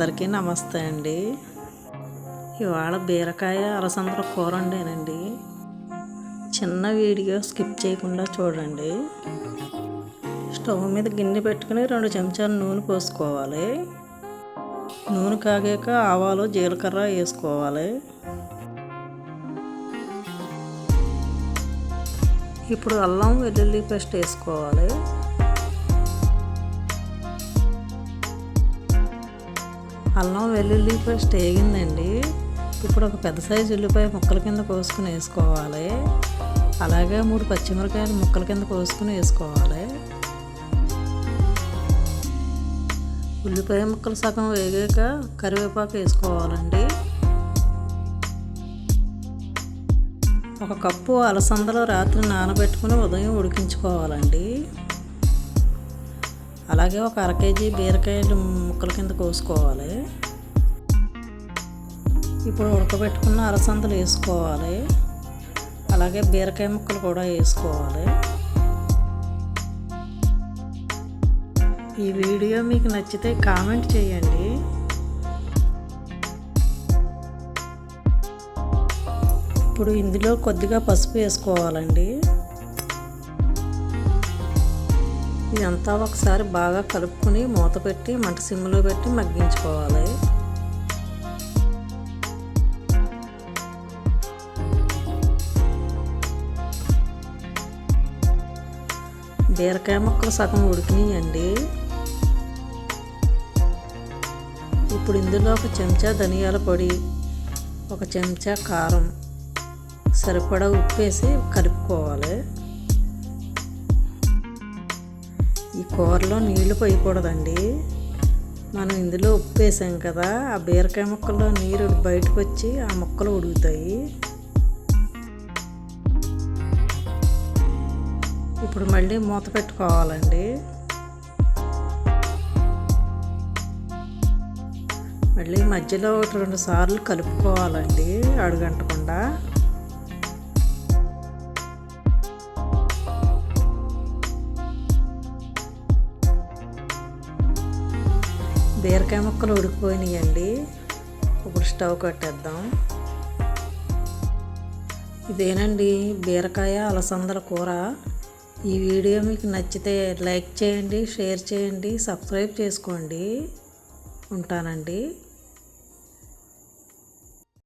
అందరికీ నమస్తే అండి. ఇవాళ బీరకాయ అలసందల కూర వండానండి చిన్న వీడియో స్కిప్ చేయకుండా చూడండి. స్టవ్ మీద గిన్నె పెట్టుకుని రెండు చెంచాలు నూనె పోసుకోవాలి. నూనె కాగాక ఆవాలు జీలకర్ర వేసుకోవాలి. ఇప్పుడు అల్లం వెల్లుల్లి పేస్ట్ వేసుకోవాలి. అల్లం వెల్లుల్లి పేస్ట్ వేగిందండి. ఇప్పుడు ఒక పెద్ద సైజు ఉల్లిపాయ ముక్కల కింద కోసుకుని వేసుకోవాలి. అలాగే మూడు పచ్చిమిరకాయలు ముక్కల కింద కోసుకుని వేసుకోవాలి. ఉల్లిపాయ ముక్కలు సగం వేగాక కరివేపాకు వేసుకోవాలండి. ఒక కప్పు అలసందలో రాత్రి నానబెట్టుకుని ఉదయం ఉడికించుకోవాలండి. అలాగే ఒక అర కేజీ బీరకాయలు ముక్కల కింద కోసుకోవాలి. ఇప్పుడు ఉడకబెట్టుకున్న అలసందలు వేసుకోవాలి. అలాగే బీరకాయ ముక్కలు కూడా వేసుకోవాలి. ఈ వీడియో మీకు నచ్చితే కామెంట్ చేయండి. ఇప్పుడు ఇందులో కొద్దిగా పసుపు వేసుకోవాలండి. ఇదంతా ఒకసారి బాగా కలుపుకొని మూత పెట్టి మంట సిమ్లో పెట్టి మగ్గించుకోవాలి. బీరకాయ ముక్కలు సగం ఉడికినాయండి. ఇప్పుడు ఇందులో ఒక చెంచా ధనియాల పొడి ఒక చెంచా కారం సరిపడా ఉప్పు వేసి కలుపుకోవాలి. ఈ కూరలో నీళ్ళు పోయకూడదండి. మనం ఇందులో ఉప్పు వేసాం కదా ఆ బీరకాయ ముక్కల్లో నీరు బయటకు వచ్చి ఆ ముక్కలు ఉడుకుతాయి. ఇప్పుడు మళ్ళీ మూత పెట్టుకోవాలండి. మళ్ళీ మధ్యలో ఒకటి రెండు సార్లు కలుపుకోవాలండి అడుగంటకుండా. బీరకాయ ముక్కలు ఉడికిపోయినాయండి. ఇప్పుడు స్టవ్ కట్టేద్దాం. ఇదేనండి బీరకాయ అలసందల కూర. ఈ వీడియో మీకు నచ్చితే లైక్ చేయండి షేర్ చేయండి సబ్స్క్రైబ్ చేసుకోండి. ఉంటానండి.